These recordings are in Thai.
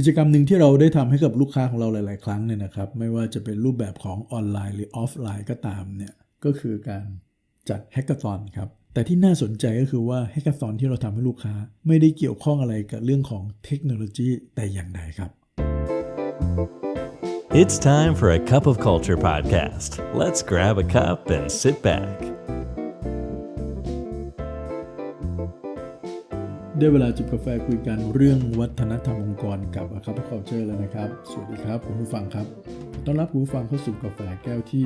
กิจกรรมหนึ่งที่เราได้ทำให้กับลูกค้าของเราหลาย ๆ ครั้งเนี่ยนะครับ ไม่ว่าจะเป็นรูปแบบของออนไลน์หรือออฟไลน์ก็ตามเนี่ยก็คือการจัดแฮกเกอร์ o อนครับแต่ที่น่าสนใจก็คือว่าแฮกเกอร์ o อนที่เราทำให้ลูกค้า ไม่ได้เกี่ยวข้องอะไรกับเรื่องของเทคโนโลยีแต่อย่างใดครับ It's time for a cup of culture podcast. Let's grab a cup and sit back. ได้เวลาจิบกาแฟคุยกันเรื่องวัฒนธรรมองค์กรกับ a c u p of Culture แล้วนะครับ สวัสดีครับคุณผู้ฟังครับ ต้อนรับคุณผู้ฟังเข้าสู่กาแฟแก้วที่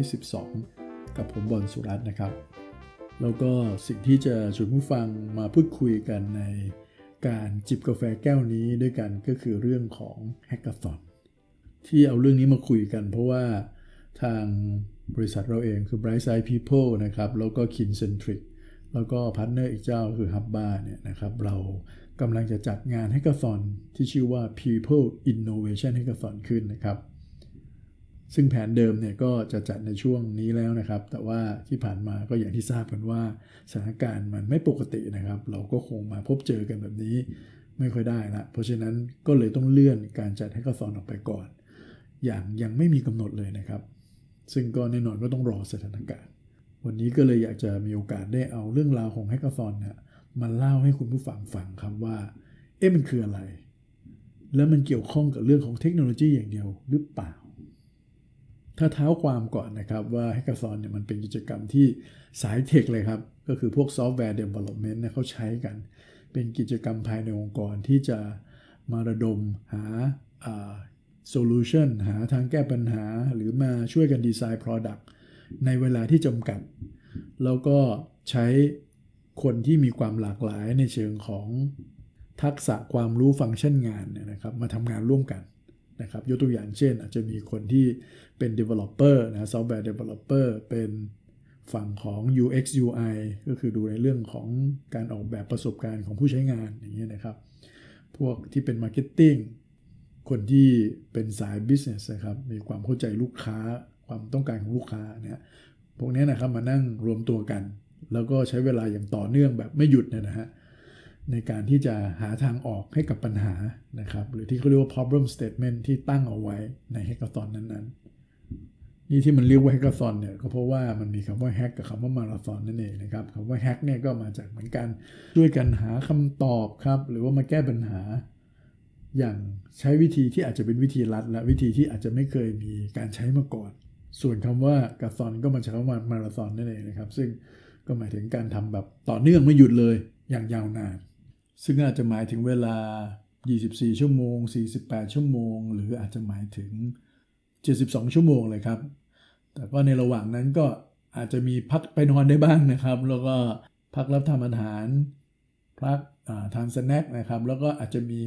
212 กับผมบอลสุรัตน์นะครับ แล้วก็สิ่งที่จะชวนผู้ฟังมาพูดคุยกันในการจิบกาแฟแก้วนี้ด้วยกันก็คือเรื่องของ Hackathon ที่เอาเรื่องนี้มาคุยกัน เพราะว่าทางบริษัทเราเองคือ Bright Side People นะครับแล้วก็ Kincentric แล้วก็พาร์ทเนอร์อีกเจ้าคือฮับบ้าเนี่ยนะครับเรากำลังจะจัดงาน Hackathon ที่ชื่อว่า People Innovation Hackathon ขึ้นนะครับ ซึ่งแผนเดิมเนี่ยก็จะจัดในช่วงนี้แล้วนะครับ แต่ว่าที่ผ่านมาก็อย่างที่ทราบกันว่าสถานการณ์มันไม่ปกตินะครับ เราก็คงมาพบเจอกันแบบนี้ไม่ค่อยได้ละเพราะฉะนั้นก็เลยต้องเลื่อนการจัด Hackathon ออกไปก่อน อย่างยังไม่มีกำหนดเลยนะครับ ซึ่งก็แน่นอนก็ต้องรอสถานการณ์ วันนี้ก็เลยอยากจะมีโอกาสได้เอาเรื่องราวของแฮกเกอร์ซอนเนี่ยมาเล่าให้คุณผู้ฟังฟังครับว่า เอ๊ะมันคืออะไร แล้วมันเกี่ยวข้องกับเรื่องของเทคโนโลยีอย่างเดียวหรือเปล่า ถ้าเท้าความก่อนนะครับว่าแฮกเกอร์ซอนเนี่ยมันเป็นกิจกรรมที่สายเทคเลยครับ ก็คือพวกซอฟต์แวร์เดเวล็อปเมนต์เนี่ยเขาใช้กัน เป็นกิจกรรมภายในองค์กรที่จะมาระดมหาโซลูชันหาทางแก้ปัญหาหรือมาช่วยกันดีไซน์ Product ในเวลาที่จำกัด แล้วก็ใช้คนที่มีความหลากหลายในเชิงของทักษะความรู้ฟังก์ชันงานนะครับมาทำงานร่วมกันนะครับยกตัวอย่างเช่น อาจจะมีคนที่เป็น developer นะ software developer เป็นฝั่งของ UX UI ก็คือดูในเรื่องของการออกแบบประสบการณ์ของผู้ใช้งานอย่างเงี้ยนะครับ พวกที่เป็น marketing คนที่เป็นสาย business นะครับ มีความเข้าใจลูกค้า ความต้องการของลูกค้าเนี่ยพวกนี้นะครับมานั่งรวมตัวกัน แล้วก็ใช้เวลาอย่างต่อเนื่องแบบไม่หยุดนะฮะในการที่จะหาทางออกให้กับปัญหานะครับ หรือที่เขาเรียกว่า problem statement ที่ตั้งเอาไว้ใน hackathon นั้นๆ นี่ที่มันเรียกว่า hackathon เนี่ยก็เพราะว่ามันมีคำว่า hack กับคำว่า marathon นั่นเองนะครับคำว่า hack เนี่ยก็มาจากเหมือนกันด้วยกันหาคำตอบครับ หรือว่ามาแก้ปัญหา อย่างใช้วิธีที่อาจจะเป็นวิธีลัดและวิธีที่อาจจะไม่เคยมีการใช้มาก่อน ส่วนคำว่ากาซอนก็มาจากคำว่ามาราธอนนั่นเองนะครับ ซึ่งก็หมายถึงการทำแบบต่อเนื่องไม่หยุดเลยอย่างยาวนาน ซึ่งอาจจะหมายถึงเวลา 24 ชั่วโมง 48 ชั่วโมง หรืออาจจะหมายถึง 72 ชั่วโมงเลยครับ แต่ก็ในระหว่างนั้นก็อาจจะมีพักไปนอนได้บ้างนะครับ แล้วก็พักรับทานอาหารพักทานสแน็คนะครับ แล้วก็อาจจะมี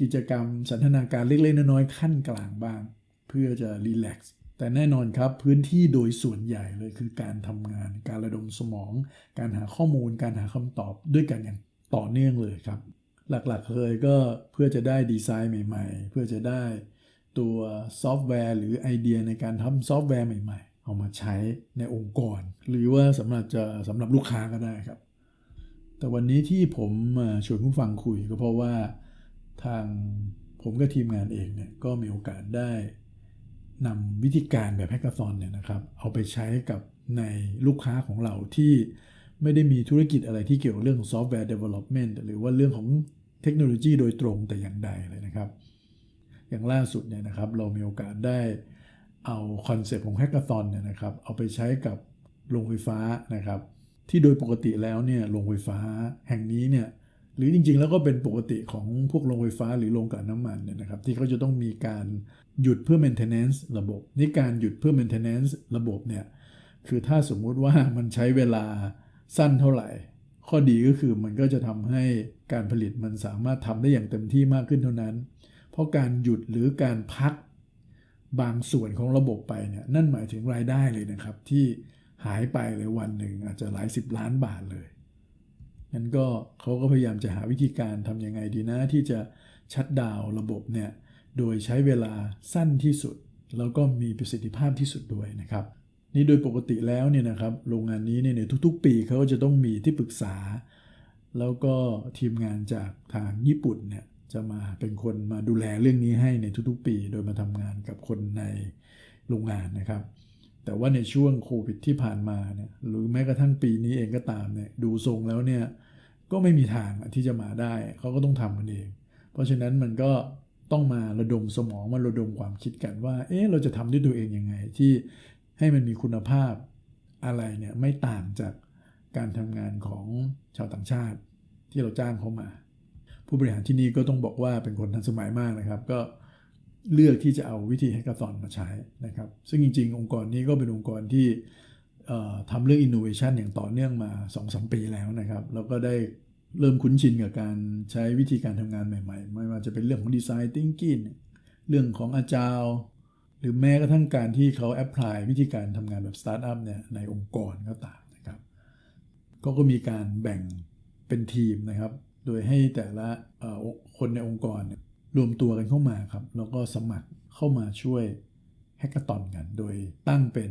กิจกรรมสันทนาการเล็กๆน้อยๆขั้นกลางบ้าง เพื่อจะรีแลกซ์ แต่แน่นอนครับพื้นที่โดยส่วนใหญ่เลยคือการทำงาน การระดมสมอง การหาข้อมูล การหาคำตอบด้วยกันอย่างต่อเนื่องเลยครับ หลักๆเลยก็เพื่อจะได้ดีไซน์ใหม่ ๆ เพื่อจะได้ตัวซอฟต์แวร์หรือไอเดียในการทำซอฟต์แวร์ใหม่ ๆ เอามาใช้ในองค์กร หรือว่าสำหรับจะสำหรับลูกค้าก็ได้ครับ แต่วันนี้ที่ผมมาชวนผู้ฟังคุยก็เพราะว่าทางผมกับทีมงานเองเนี่ยก็มีโอกาสได้ นำวิธีการแบบแฮกเกอร์ซอนเนี่ยนะครับเอาไปใช้กับในลูกค้าของเราที่ไม่ได้มีธุรกิจอะไรที่เกี่ยวกับเรื่องของซอฟต์แวร์เดเวล็อปเมนต์หรือว่าเรื่องของเทคโนโลยีโดยตรงแต่อย่างใดเลยนะครับ อย่างล่าสุดเนี่ยนะครับเรามีโอกาสได้เอาคอนเซปต์ของแฮกเกอร์ซอนเนี่ยนะครับเอาไปใช้กับโรงไฟฟ้านะครับ ที่โดยปกติแล้วเนี่ยโรงไฟฟ้าแห่งนี้เนี่ย หรือจริงๆ แล้วก็เป็นปกติของพวกโรงไฟฟ้าหรือโรงกลั่นน้ำมันเนี่ยนะครับที่เขาจะต้องมีการหยุดเพื่อ maintenance ระบบนี่การหยุดเพื่อ maintenance ระบบเนี่ยคือถ้าสมมุติว่ามันใช้เวลาสั้นเท่าไหร่ ข้อดีก็คือมันก็จะทำให้การผลิตมันสามารถทำได้อย่างเต็มที่มากขึ้นเท่านั้น เพราะการหยุดหรือการพักบางส่วนของระบบไปเนี่ยนั่นหมายถึงรายได้เลยนะครับที่หายไปเลยวันหนึ่งอาจจะหลายสิบล้านบาทเลย งั้นก็เขาก็พยายามจะหาวิธีการทำยังไงดีนะ ที่จะชัดดาวระบบเนี่ยโดยใช้เวลาสั้นที่สุด แล้วก็มีประสิทธิภาพที่สุดด้วยนะครับ นี่โดยปกติแล้วเนี่ยนะครับโรงงานนี้เนี่ยทุกๆ ปีเขาก็จะต้องมีที่ปรึกษา แล้วก็ทีมงานจากทางญี่ปุ่นเนี่ยจะมาเป็นคนมาดูแลเรื่องนี้ให้ในทุกๆ ปี โดยมาทำงานกับคนในโรงงานนะครับ แต่ว่าในช่วงโควิดที่ผ่านมาเนี่ยหรือแม้กระทั่งปีนี้เองก็ตามเนี่ยดูทรงแล้วเนี่ยก็ไม่มีทางที่จะมาได้เขาก็ต้องทำกันเอง เพราะฉะนั้นมันก็ต้องมาระดมสมองมาระดมความคิดกันว่า เอ๊ะเราจะทำด้วยตัวเองยังไง ที่ให้มันมีคุณภาพอะไรเนี่ยไม่ต่างจากการทำงานของชาวต่างชาติที่เราจ้างเขามา ผู้บริหารที่นี่ก็ต้องบอกว่าเป็นคนทันสมัยมากนะครับ ก็ เลือกที่จะเอาวิธีแฮกเกอร์ o อนมาใช้นะครับ ซึ่งจริง ๆ องค์กรนี้ก็เป็นองค์กรที่ทำเรื่อง innovation อย่างต่อเนื่องมา 2-3 ปีแล้วนะครับ แล้วก็ได้เริ่มคุ้นชินกับการใช้วิธีการทำงานใหม่ๆ ไม่ว่าจะเป็นเรื่องของ design thinking เรื่องของอาจารย์หรือแม้กระทั่งการที่เขาแอพพลายวิธีการทำงานแบบสตาร์ทอัพเนี่ยในองค์กรก็ตามนะครับก็ก็มีการแบ่งเป็นทีมนะครับ โดยให้แต่ละคนในองค์กรเนี่ย รวมตัวกันเข้ามาครับ แล้วก็สมัครเข้ามาช่วยแฮกเกอร์ตอนกัน โดยตั้งเป็น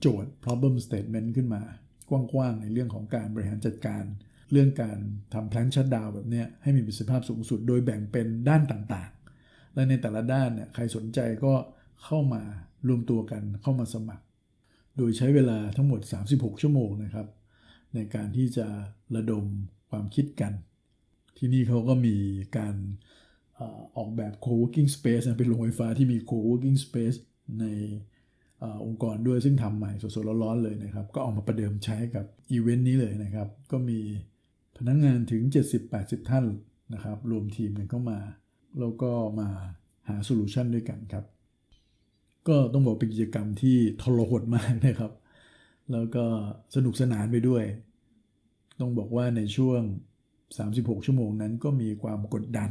โจทย์ problem statement ขึ้นมา กว้างๆ ในเรื่องของการบริหารจัดการ เรื่องการทำแพลนชัดดาวแบบนี้ให้มีประสิทธิภาพสูงสุด โดยแบ่งเป็นด้านต่างๆ และในแต่ละด้านเนี่ยใครสนใจก็เข้ามารวมตัวกันเข้ามาสมัคร โดยใช้เวลาทั้งหมด 36 ชั่วโมงนะครับ ในการที่จะระดมความคิดกัน ที่นี่เขาก็มีการ ออกแบบ co-working space เป็นโรงไฟฟ้าที่มี co-working space ในอองค์กรด้วยซึ่งทำใหม่สดๆร้อนๆเลยนะครับ ก็ออกมาประเดิมใช้กับอีเวนต์นี้เลยนะครับ ก็มีพนักงงานถึง 70-80 ท่านนะครับ รวมทีมกันเข้ามา แล้วก็มาหาโซลูชันด้วยกันครับ ก็ต้องบอกเป็นกิจกรรมที่ทรหดมากนะครับ แล้วก็สนุกสนานไปด้วย ต้องบอกว่าในช่วง 36 ชั่วโมงนั้นก็มีความกดดัน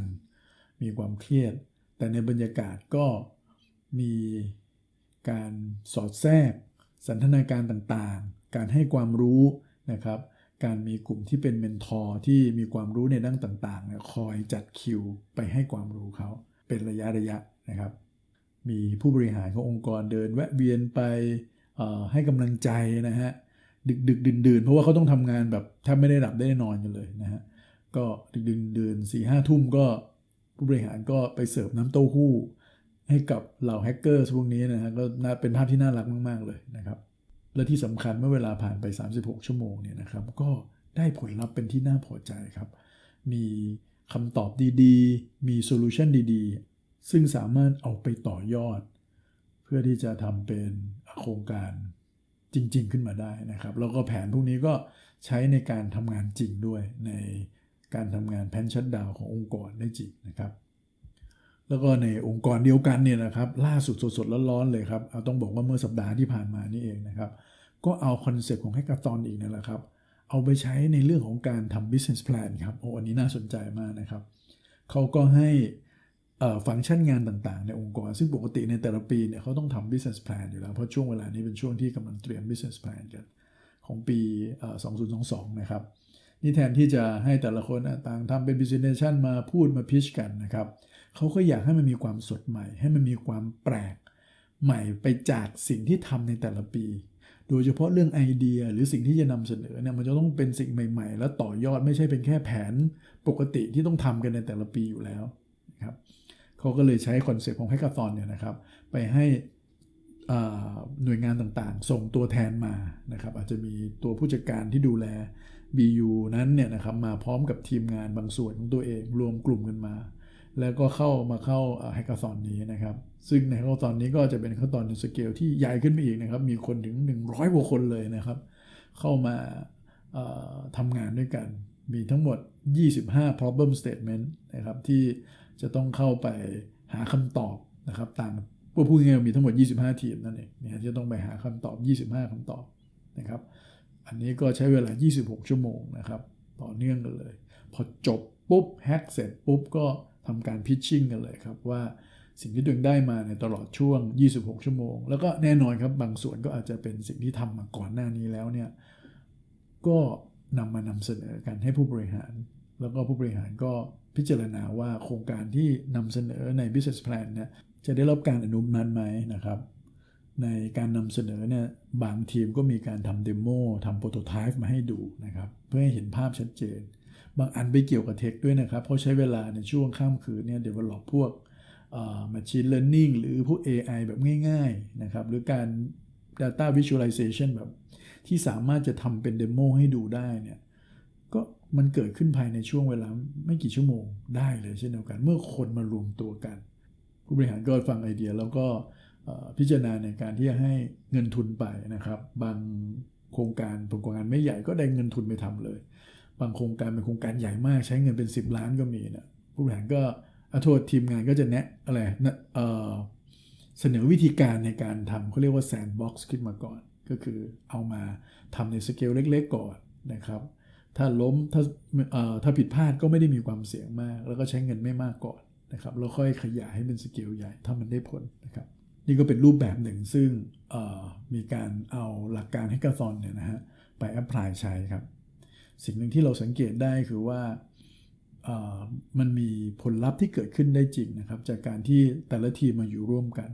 มีความเครียด แต่ในบรรยากาศก็มีการสอดแทรก สันทนาการต่างๆ การให้ความรู้นะครับ การมีกลุ่มที่เป็นเมนทอร์ที่มีความรู้ในด้านต่างๆคอยจัดคิวไปให้ความรู้เขาเป็นระยะระยะนะครับ มีผู้บริหารขององค์กรเดินแวะเวียนไปให้กำลังใจนะฮะดึกดึกดื่นดื่นเพราะว่าเขาต้องทำงานแบบแทบไม่ได้หลับได้นอนกันเลยนะฮะก็ดึกดึกดื่นสี่ห้าทุ่มก็ ผู้บริหารก็ไปเสิร์ฟน้ำเต้าหู้ ให้กับเหล่าแฮกเกอร์พวกนี้นะฮะก็เป็นภาพที่น่ารักมาก ๆ เลยนะครับ และที่สำคัญเมื่อเวลาผ่านไป 36 ชั่วโมงเนี่ยนะครับ ก็ได้ผลลัพธ์เป็นที่น่าพอใจครับ มีคำตอบดีๆ มีโซลูชันดีๆ ซึ่งสามารถเอาไปต่อยอด เพื่อที่จะทำเป็นโครงการจริง ๆ ขึ้นมาได้นะครับ แล้วก็แผนพวกนี้ก็ใช้ในการทำงานจริงด้วยใน การทำงานแพนชัดดาวขององค์กรได้จริงนะครับ แล้วก็ในองค์กรเดียวกันเนี่ยนะครับล่าสุดสดๆร้อนๆเลยครับเอาต้องบอกว่าเมื่อสัปดาห์ที่ผ่านมานี่เองนะครับ ก็เอาคอนเซปต์ของแฮกเกอร์ตอนอีกนั่นแหละครับ เอาไปใช้ในเรื่องของการทำ business plan ครับโอ้อันนี้น่าสนใจมากนะครับเขาก็ให้ฟังก์ชันงานต่างๆ ในองค์กร ซึ่งปกติในแต่ละปีเนี่ยเขาต้องทำ business plan อยู่แล้ว เพราะช่วงเวลานี้เป็นช่วงที่กำลังเตรียม business plan กันของปี 2022 นะครับ นี่แทนที่จะให้แต่ละคนต่างทำเป็น presentation มาพูดมา pitch กันนะครับเขาก็อยากให้มันมีความสดใหม่ ให้มันมีความแปลก ใหม่ไปจากสิ่งที่ทำในแต่ละปี โดยเฉพาะเรื่องไอเดียหรือสิ่งที่จะนำเสนอเนี่ยมันจะต้องเป็นสิ่งใหม่ ๆ และต่อยอดไม่ใช่เป็นแค่แผนปกติที่ต้องทำกันในแต่ละปีอยู่แล้วนะครับเขาก็เลยใช้คอนเซปต์ของแฮกเกอร์ตอนเนี่ยนะครับไปให้ หน่วยงานต่างๆ ส่งตัวแทนมานะครับอาจจะมีตัวผู้จัดการที่ดูแล BU นั้นเนี่ยนะครับมาพร้อมกับทีมงานบางส่วนของตัวเองรวมกลุ่มกันมา แล้วก็เข้ามาเข้าแฮกเกอร์ซอนนี้นะครับ ซึ่งในแฮกเกอร์ซอนนี้ก็จะเป็นขั้นตอนในสเกลที่ใหญ่ขึ้นไปอีกนะครับ มีคนถึง 100กว่าคนเลยนะครับ เข้ามาทำงานด้วยกัน มีทั้งหมด 25 problem statement นะครับที่จะต้องเข้าไปหาคำตอบนะครับต่าง พูดง่ายๆมีทั้งหมด 25 ทีมนั่นเองเนี่ยจะต้องไปหาคำตอบ 25คำตอบนะครับ อันนี้ก็ใช้เวลา 26 ชั่วโมงนะครับ ต่อเนื่องกันเลย พอจบปุ๊บแฮกเสร็จปุ๊บก็ทำการพิชชิ่งกันเลยครับว่าสิ่งที่ตัวเองได้มาในตลอดช่วง 26 ชั่วโมง แล้วก็แน่นอนครับบางส่วนก็อาจจะเป็นสิ่งที่ทำมาก่อนหน้านี้แล้วเนี่ยก็นำมานำเสนอกันให้ผู้บริหาร แล้วก็ผู้บริหารก็พิจารณาว่าโครงการที่นำเสนอใน business plan เนี่ยจะได้รับการอนุมัติไหมนะครับ ในการนำเสนอเนี่ยบางทีมก็มีการทำเดโมทำโปรโตไทป์มาให้ดูนะครับ เพื่อให้เห็นภาพชัดเจน บางอันไปเกี่ยวกับเทคด้วยนะครับ เพราะใช้เวลาในช่วงข้ามคืนเนี่ย develop พวกเอ่อ machine learning หรือพวก AI แบบง่ายๆนะครับ หรือการ data visualization แบบที่สามารถจะทำเป็นเดโมให้ดูได้เนี่ยก็มันเกิดขึ้นภายในช่วงเวลาไม่กี่ชั่วโมงได้เลยเช่นเดียวกัน เมื่อคนมารวมตัวกัน ผู้บริหารก็ฟังไอเดียแล้วก็พิจารณาในการที่จะให้เงินทุนไปนะครับ บางโครงการโครงการไม่ใหญ่ก็ได้เงินทุนไปทำเลย บางโครงการเป็นโครงการใหญ่มากใช้เงินเป็น 10 ล้านก็มีนะผู้บริหารก็อโทษทีมงานก็จะแนะอะไรนะเเสนอวิธีการในการทำเขาเรียกว่าแซนด์บ็อกซ์ขึ้นมาก่อน ก็คือเอามาทำในสเกลเล็กๆก่อนนะครับ ถ้าล้มถ้าถ้าผิดพลาดก็ไม่ได้มีความเสี่ยงมาก แล้วก็ใช้เงินไม่มากก่อน นะครับแล้วค่อยขยายให้เป็นสเกลใหญ่ถ้ามันได้ผลนะครับนี่ก็เป็นรูปแบบหนึ่งซึ่งมีการเอาหลักการแฮกเกอร์ซอนเนี่ยนะฮะไปแอพพลายใช้ครับ สิ่งหนึ่งที่เราสังเกตได้คือว่ามันมีผลลัพธ์ที่เกิดขึ้นได้จริงนะครับ จากการที่แต่ละทีมมาอยู่ร่วมกัน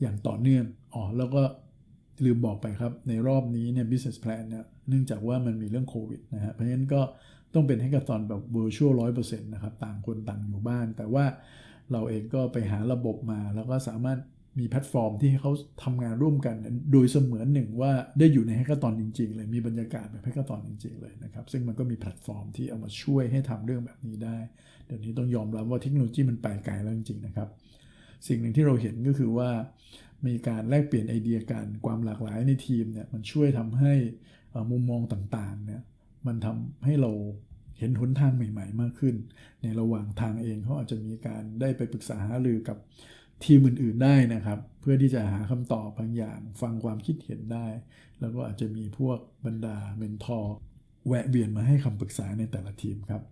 อย่างต่อเนื่องอ๋อแล้วก็ ลืมบอกไปครับ ในรอบนี้เนี่ย business plan เนี่ยเนื่องจากว่ามันมีเรื่องโควิดนะฮะเพราะฉะนั้นก็ต้องเป็นให้กับตอนแบบ virtual 100%นะครับ ต่างคนต่างอยู่บ้าน แต่ว่าเราเองก็ไปหาระบบมา แล้วก็สามารถมีแพลตฟอร์มที่ให้เขาทำงานร่วมกัน โดยเสมือนหนึ่งว่าได้อยู่ในแฮกเกอร์ตอนจริง ๆ เลยมีบรรยากาศแบบแฮกเกอร์ตอนจริง ๆ เลยนะครับ ซึ่งมันก็มีแพลตฟอร์มที่เอามาช่วยให้ทำเรื่องแบบนี้ได้ เดี๋ยวนี้ต้องยอมรับว่าเทคโนโลยีมันไปไกลแล้วจริงๆนะครับ สิ่งหนึ่งที่เราเห็นก็คือว่า มีการแลกเปลี่ยนไอเดียกันความหลากหลายในทีมเนี่ยมันช่วยทำให้มุมมองต่างๆเนี่ยมันทำให้เราเห็นหนทางใหม่ ๆ มากขึ้น ในระหว่างทางเองเขาอาจจะมีการได้ไปปรึกษาหารือกับทีมอื่นๆได้นะครับ เพื่อที่จะหาคำตอบบางอย่าง ฟังความคิดเห็นได้ แล้วก็อาจจะมีพวกบรรดาเมนทอร์แวะเวียนมาให้คำปรึกษาในแต่ละทีมครับ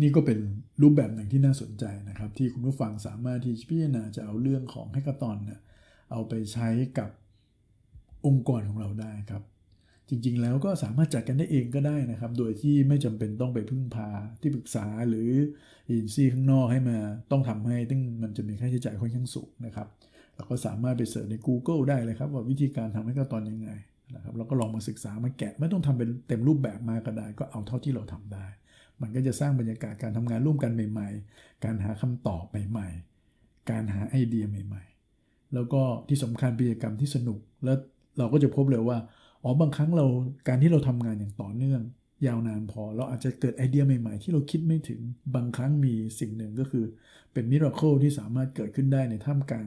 นี่ก็เป็นรูปแบบหนึ่งที่น่าสนใจนะครับ ที่คุณผู้ฟังสามารถที่พิจารณาจะเอาเรื่องของแฮกเกอร์ตอนเนี่ยเอาไปใช้กับองค์กรของเราได้ครับ จริงๆแล้วก็สามารถจัดกันได้เองก็ได้นะครับ โดยที่ไม่จำเป็นต้องไปพึ่งพาที่ปรึกษาหรือเอเจนซี่ข้างนอกให้มาต้องทำให้ซึ่งมันจะมีค่าใช้จ่ายค่อนข้างสูงนะครับเราก็สามารถไปเสิร์ชใน Google ได้เลยครับ ว่าวิธีการทำให้ก็ตอนยังไงนะครับแล้วก็ลองมาศึกษามาแกะไม่ต้องทำเป็นเต็มรูปแบบมาก็ได้ ก็เอาเท่าที่เราทำได้ มันก็จะสร้างบรรยากาศการทำงานร่วมกันใหม่ ๆ การหาคำตอบใหม่ ๆ การหาไอเดียใหม่ ๆ แล้วก็ที่สำคัญกิจกรรมที่สนุก แล้วเราก็จะพบเลยว่าอ๋อบางครั้งเราการที่เราทำงานอย่างต่อเนื่อง ยาวนานพอเราอาจจะเกิดไอเดียใหม่ๆ ที่เราคิดไม่ถึงบางครั้งมีสิ่งหนึ่งก็คือเป็นมิราเคิลที่สามารถเกิดขึ้นได้ในท่ามกลาง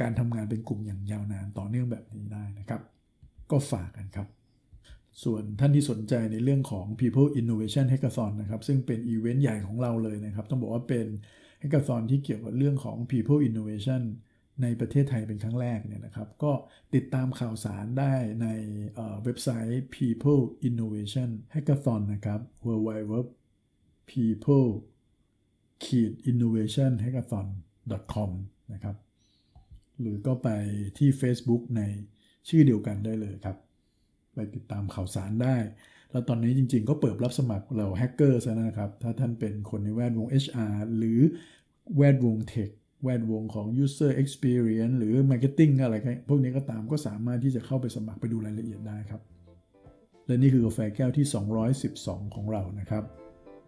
การทำงานเป็นกลุ่มอย่างยาวนานต่อเนื่องแบบนี้ได้นะครับ ก็ฝากกันครับ ส่วนท่านที่สนใจในเรื่องของ People Innovation Hackathon นะครับ ซึ่งเป็นอีเวนต์ใหญ่ของเราเลยนะครับ ต้องบอกว่าเป็น Hackathon ที่เกี่ยวกับเรื่องของ People Innovation ในประเทศไทยเป็นครั้งแรกเนี่ยนะครับ ก็ติดตามข่าวสารได้ในเอ่อเว็บไซต์ People Innovation Hackathon นะครับ www people innovation hackathon com นะครับ หรือก็ไปที่ Facebook ในชื่อเดียวกันได้เลยครับ ไปติดตามข่าวสารได้ แล้วตอนนี้จริงๆ ก็เปิดรับสมัครเราแฮกเกอร์ซะนะครับ ถ้าท่านเป็นคนในแวดวง HR หรือแวดวงเทคแวดวงของ User Experience หรือ Marketing อะไรพวกนี้ก็ตามก็สามารถที่จะเข้าไปสมัครไปดูรายละเอียดได้ครับ และนี่คือกาแฟแก้วที่ 212 ของเรานะครับ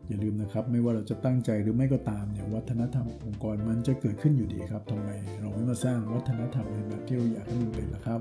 อย่าลืมนะครับไม่ว่าเราจะตั้งใจหรือไม่ก็ตามเนี่ยวัฒนธรรมองค์กรมันจะเกิดขึ้นอยู่ดีครับทำไมเราไม่มาสร้างวัฒนธรรมในแบบที่เราอยากให้มันเป็นล่ะครับ